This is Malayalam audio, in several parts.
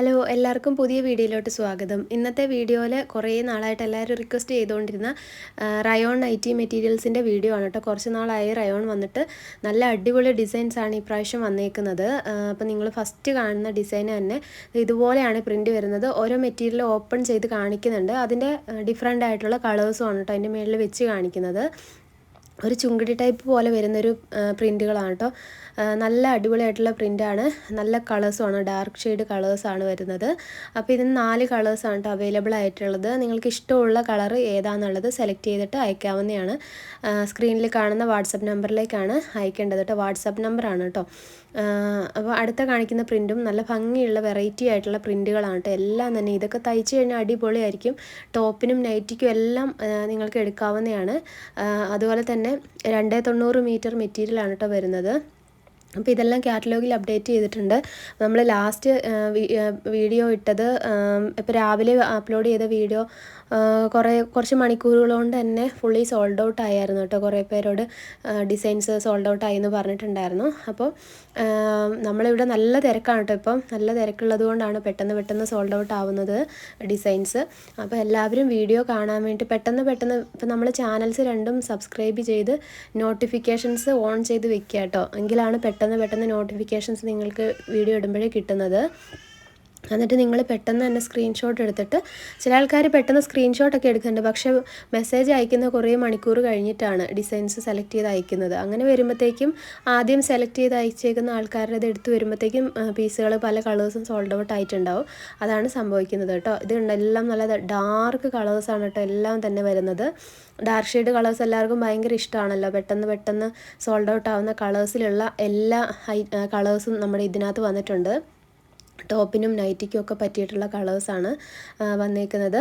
ഹലോ എല്ലാവർക്കും പുതിയ വീഡിയോയിലോട്ട് സ്വാഗതം. ഇന്നത്തെ വീഡിയോയിൽ കുറേ നാളായിട്ട് എല്ലാവരും റിക്വസ്റ്റ് ചെയ്തുകൊണ്ടിരുന്ന റയോൺ ഐ ടി മെറ്റീരിയൽസിന്റെ വീഡിയോ ആണ് കേട്ടോ. കുറച്ച് നാളായി റയോൺ വന്നിട്ട് നല്ല അടിപൊളി ഡിസൈൻസ് ആണ് ഈ പ്രാവശ്യം വന്നേക്കുന്നത്. അപ്പോൾ നിങ്ങൾ ഫസ്റ്റ് കാണുന്ന ഡിസൈൻ തന്നെ ഇതുപോലെയാണ് പ്രിന്റ് വരുന്നത്. ഓരോ മെറ്റീരിയൽ ഓപ്പൺ ചെയ്ത് കാണിക്കുന്നുണ്ട്. അതിന്റെ ഡിഫറെന്റ് ആയിട്ടുള്ള കളേഴ്സും ആണ് കേട്ടോ അതിന്റെ മുകളിൽ വെച്ച് കാണിക്കുന്നത്. ഒരു ചുങ്കടി ടൈപ്പ് പോലെ വരുന്നൊരു പ്രിന്റുകളാണ് കേട്ടോ നല്ല അടിപൊളിയായിട്ടുള്ള പ്രിന്റാണ് നല്ല കളേഴ്സുമാണ്. ഡാർക്ക് ഷെയ്ഡ് കളേഴ്സാണ് വരുന്നത്. അപ്പോൾ ഇതിന് നാല് കളേഴ്സാണ് കേട്ടോ അവൈലബിൾ ആയിട്ടുള്ളത്. നിങ്ങൾക്ക് ഇഷ്ടമുള്ള കളർ ഏതാണെന്നുള്ളത് സെലക്ട് ചെയ്തിട്ട് അയക്കാവുന്നതാണ്. സ്ക്രീനിൽ കാണുന്ന വാട്സപ്പ് നമ്പറിലേക്കാണ് അയക്കേണ്ടത് കേട്ടോ വാട്സപ്പ് നമ്പറാണ് കേട്ടോ അപ്പോൾ അടുത്ത കാണിക്കുന്ന പ്രിന്റും നല്ല ഭംഗിയുള്ള വെറൈറ്റി ആയിട്ടുള്ള പ്രിന്റുകളാണ് കേട്ടോ എല്ലാം തന്നെ ഇതൊക്കെ തയ്ച്ചു കഴിഞ്ഞാൽ അടിപൊളിയായിരിക്കും. ടോപ്പിനും നൈറ്റിക്കും എല്ലാം നിങ്ങൾക്ക് എടുക്കാവുന്നതാണ്. അതുപോലെ തന്നെ രണ്ടേ തൊണ്ണൂറ് മീറ്റർ മെറ്റീരിയലാണ് കേട്ടോ വരുന്നത്. അപ്പോൾ ഇതെല്ലാം കാറ്റലോഗിൽ അപ്ഡേറ്റ് ചെയ്തിട്ടുണ്ട്. നമ്മൾ ലാസ്റ്റ് വീഡിയോ ഇട്ടത് ഇപ്പോൾ രാവിലെ അപ്ലോഡ് ചെയ്ത വീഡിയോ കുറേ കുറച്ച് മണിക്കൂറുകൾ കൊണ്ട് തന്നെ ഫുള്ളി സോൾഡ് ഔട്ട് ആയിരുന്നു കേട്ടോ. കുറേ പേരോട് ഡിസൈൻസ് സോൾഡ് ഔട്ട് ആയി എന്ന് പറഞ്ഞിട്ടുണ്ടായിരുന്നു. അപ്പോൾ നമ്മളിവിടെ നല്ല തിരക്കാണ് കേട്ടോ ഇപ്പം. നല്ല തിരക്കുള്ളത് കൊണ്ടാണ് പെട്ടെന്ന് പെട്ടെന്ന് സോൾഡ് ഔട്ട് ആവുന്നത് ഡിസൈൻസ് അപ്പോൾ എല്ലാവരും വീഡിയോ കാണാൻ വേണ്ടി പെട്ടെന്ന് പെട്ടെന്ന് ഇപ്പം നമ്മൾ ചാനൽസ് രണ്ടും സബ്സ്ക്രൈബ് ചെയ്ത് നോട്ടിഫിക്കേഷൻസ് ഓൺ ചെയ്ത് വെക്കുക കേട്ടോ. എങ്കിലാണ് പെട്ടെന്ന് പെട്ടെന്ന് പെട്ടെന്ന് നോട്ടിഫിക്കേഷൻസ് നിങ്ങൾക്ക് വീഡിയോ ഇടുമ്പോഴേ കിട്ടുന്നത്. എന്നിട്ട് നിങ്ങൾ പെട്ടെന്ന് തന്നെ സ്ക്രീൻഷോട്ട് എടുത്തിട്ട് ചില ആൾക്കാർ പെട്ടെന്ന് സ്ക്രീൻഷോട്ടൊക്കെ എടുക്കുന്നുണ്ട്. പക്ഷേ മെസ്സേജ് അയക്കുന്ന കുറേ മണിക്കൂർ കഴിഞ്ഞിട്ടാണ് ഡിസൈൻസ് സെലക്ട് ചെയ്ത് അയക്കുന്നത്. അങ്ങനെ വരുമ്പോഴത്തേക്കും ആദ്യം സെലക്ട് ചെയ്ത് അയച്ചേക്കുന്ന ആൾക്കാരുടെ എടുത്ത് വരുമ്പോഴത്തേക്കും പീസുകൾ പല കളേഴ്സും സോൾഡ് ഔട്ട് ആയിട്ടുണ്ടാവും. അതാണ് സംഭവിക്കുന്നത് കേട്ടോ. ഇതുണ്ട് എല്ലാം നല്ല ഡാർക്ക് കളേഴ്സാണ് കേട്ടോ എല്ലാം തന്നെ വരുന്നത്. ഡാർക്ക് ഷെയ്ഡ് കളേഴ്സ് എല്ലാവർക്കും ഭയങ്കര ഇഷ്ടമാണല്ലോ. പെട്ടെന്ന് പെട്ടെന്ന് സോൾഡ് ഔട്ട് ആവുന്ന കളേഴ്സിലുള്ള എല്ലാ കളേഴ്സും നമ്മുടെ ഇതിനകത്ത് വന്നിട്ടുണ്ട്. ടോപ്പിനും നൈറ്റിക്കും ഒക്കെ പറ്റിയിട്ടുള്ള കളേഴ്സാണ് വന്നേക്കുന്നത്.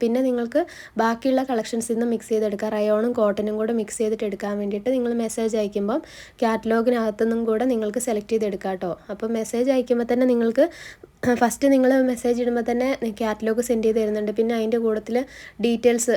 പിന്നെ നിങ്ങൾക്ക് ബാക്കിയുള്ള കളക്ഷൻസിൽ നിന്ന് മിക്സ് ചെയ്തെടുക്കാം. റയോണും കോട്ടനും കൂടെ മിക്സ് ചെയ്തിട്ട് എടുക്കാൻ വേണ്ടിയിട്ട് നിങ്ങൾ മെസ്സേജ് അയക്കുമ്പം കാറ്റലോഗിനകത്തു നിന്നും കൂടെ നിങ്ങൾക്ക് സെലക്ട് ചെയ്തെടുക്കാം കേട്ടോ. അപ്പോൾ മെസ്സേജ് അയക്കുമ്പോൾ തന്നെ നിങ്ങൾക്ക് ഫസ്റ്റ് നിങ്ങൾ മെസ്സേജ് ഇടുമ്പോൾ തന്നെ കാറ്റലോഗ് സെൻഡ് ചെയ്ത് തരുന്നുണ്ട്. പിന്നെ അതിന്റെ കൂട്ടത്തിൽ ഡീറ്റെയിൽസ്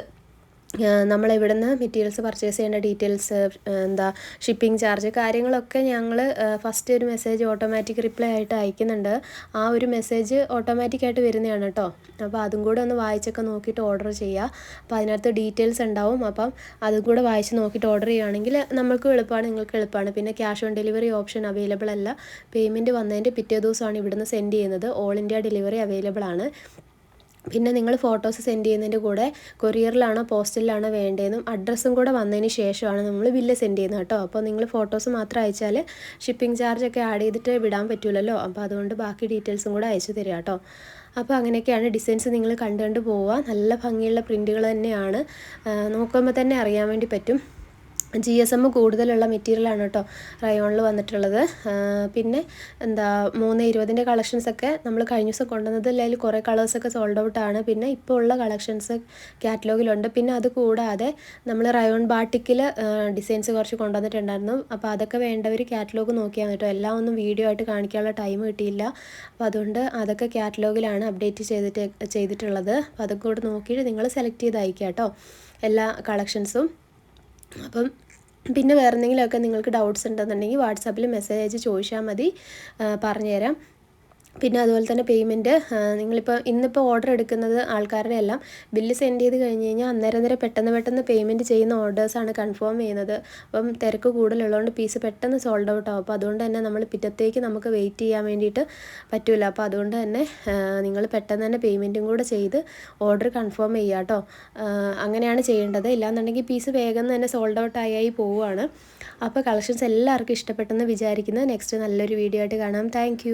നമ്മൾ നിന്ന് മെറ്റീരിയൽസ് പർച്ചേസ് ചെയ്യേണ്ട ഡീറ്റെയിൽസ് എന്താ ഷിപ്പിംഗ് ചാർജ് കാര്യങ്ങളൊക്കെ ഞങ്ങൾ ഫസ്റ്റ് ഒരു മെസ്സേജ് ഓട്ടോമാറ്റിക് റിപ്ലൈ ആയിട്ട് അയക്കുന്നുണ്ട്. ആ ഒരു മെസ്സേജ് ഓട്ടോമാറ്റിക്കായിട്ട് വരുന്നതാണ് കേട്ടോ അപ്പോൾ അതും കൂടെ ഒന്ന് വായിച്ചൊക്കെ നോക്കിയിട്ട് ഓർഡർ ചെയ്യുക അപ്പോൾ അതിനകത്ത് ഡീറ്റെയിൽസ് ഉണ്ടാവും. അപ്പം അതും കൂടെ വായിച്ച് നോക്കിയിട്ട് ഓർഡർ ചെയ്യുകയാണെങ്കിൽ നമ്മൾക്കും എളുപ്പമാണ് നിങ്ങൾക്ക് എളുപ്പമാണ്. പിന്നെ cash on delivery option available അല്ല. പേയ്മെന്റ് വന്നതിന്റെ പിറ്റേ ദിവസമാണ് ഇവിടുന്ന് സെൻഡ് ചെയ്യുന്നത്. ഓൾ ഇന്ത്യ ഡെലിവറി അവൈലബിൾ ആണ്. പിന്നെ നിങ്ങൾ ഫോട്ടോസ് സെൻഡ് ചെയ്യുന്നതിന്റെ കൂടെ കൊറിയറിലാണോ പോസ്റ്റലിലാണോ വേണ്ടതെന്നും അഡ്രസ്സും കൂടെ വന്നതിന് ശേഷമാണ് നമ്മൾ ബില്ല് സെൻഡ് ചെയ്യുന്നത് കേട്ടോ. അപ്പോൾ നിങ്ങൾ ഫോട്ടോസ് മാത്രം അയച്ചാൽ ഷിപ്പിംഗ് ചാർജ് ഒക്കെ ആഡ് ചെയ്തിട്ട് വിടാൻ പറ്റില്ലല്ലോ അപ്പോൾ അതുകൊണ്ട് ബാക്കി ഡീറ്റെയിൽസും കൂടെ അയച്ചു തരിക കേട്ടോ. അപ്പോൾ അങ്ങനെയൊക്കെയാണ് ഡിസൈൻസ് നിങ്ങൾ കണ്ടുകൊണ്ട് പോവുക. നല്ല ഭംഗിയുള്ള പ്രിന്റുകൾ തന്നെയാണ്. നോക്കുമ്പോൾ തന്നെ അറിയാൻ വേണ്ടി പറ്റും. ജി എസ് എം കൂടുതലുള്ള മെറ്റീരിയലാണ് കേട്ടോ റയോണിൽ വന്നിട്ടുള്ളത്. പിന്നെ എന്താ മൂന്ന് ഇരുപതിന്റെ കളക്ഷൻസൊക്കെ നമ്മൾ കഴിഞ്ഞ ദിവസം കൊണ്ടുവന്നത് അല്ലെങ്കിൽ കുറേ കളേഴ്സൊക്കെ സോൾഡ് ഔട്ട് ആണ്. പിന്നെ ഇപ്പോൾ ഉള്ള കളക്ഷൻസ് കാറ്റലോഗിലുണ്ട് പിന്നെ അത് കൂടാതെ നമ്മൾ റയോൺ ബാട്ടിക്കിൽ ഡിസൈൻസ് കുറച്ച് കൊണ്ടുവന്നിട്ടുണ്ടായിരുന്നു. അപ്പോൾ അതൊക്കെ വേണ്ടവർ കാറ്റലോഗ് നോക്കിയാൽ കേട്ടോ. എല്ലാം ഒന്നും വീഡിയോ ആയിട്ട് കാണിക്കാനുള്ള ടൈം കിട്ടിയില്ല. അപ്പോൾ അതുകൊണ്ട് അതൊക്കെ കാറ്റലോഗിലാണ് അപ്ഡേറ്റ് ചെയ്തിട്ട് ചെയ്തിട്ടുള്ളത്. അപ്പോൾ അതൊക്കെ കൂടെ നോക്കിയിട്ട് നിങ്ങൾ സെലക്ട് ചെയ്ത് അയക്കാം കേട്ടോ എല്ലാ കളക്ഷൻസും അപ്പം പിന്നെ വേറെ എന്തെങ്കിലുമൊക്കെ നിങ്ങൾക്ക് ഡൗട്ട്സ് ഉണ്ടെന്നുണ്ടെങ്കിൽ വാട്സാപ്പിൽ മെസ്സേജ് അയച്ച് ചോദിച്ചാൽ മതി. പറഞ്ഞുതരാം. പിന്നെ അതുപോലെ തന്നെ പേയ്മെന്റ് നിങ്ങളിപ്പോൾ ഇന്നിപ്പോൾ ഓർഡർ എടുക്കുന്നത് ആൾക്കാരുടെ എല്ലാം ബില്ല് സെൻഡ് ചെയ്ത് കഴിഞ്ഞ് കഴിഞ്ഞാൽ അന്നേരം നേരം പെട്ടെന്ന് പെട്ടെന്ന് പേയ്മെന്റ് ചെയ്യുന്ന ഓർഡേഴ്സാണ് കൺഫേം ചെയ്യുന്നത്. അപ്പം തിരക്ക് കൂടുതലുള്ളതുകൊണ്ട് പീസ് പെട്ടെന്ന് സോൾഡ് ഔട്ട് ആവും. അപ്പോൾ അതുകൊണ്ട് തന്നെ നമ്മൾ പിറ്റത്തേക്ക് നമുക്ക് വെയിറ്റ് ചെയ്യാൻ വേണ്ടിയിട്ട് പറ്റില്ല അപ്പോൾ അതുകൊണ്ട് തന്നെ നിങ്ങൾ പെട്ടെന്ന് തന്നെ പേയ്മെന്റും കൂടെ ചെയ്ത് ഓർഡർ കൺഫേം ചെയ്യുക കേട്ടോ അങ്ങനെയാണ് ചെയ്യേണ്ടത്. ഇല്ലാന്നുണ്ടെങ്കിൽ പീസ് വേഗം തന്നെ സോൾഡ് ഔട്ട് ആയി പോവുകയാണ് അപ്പോൾ കളക്ഷൻസ് എല്ലാവർക്കും ഇഷ്ടപ്പെട്ടെന്ന് വിചാരിക്കുന്നത് നെക്സ്റ്റ് നല്ലൊരു വീഡിയോ ആയിട്ട് കാണാം. താങ്ക്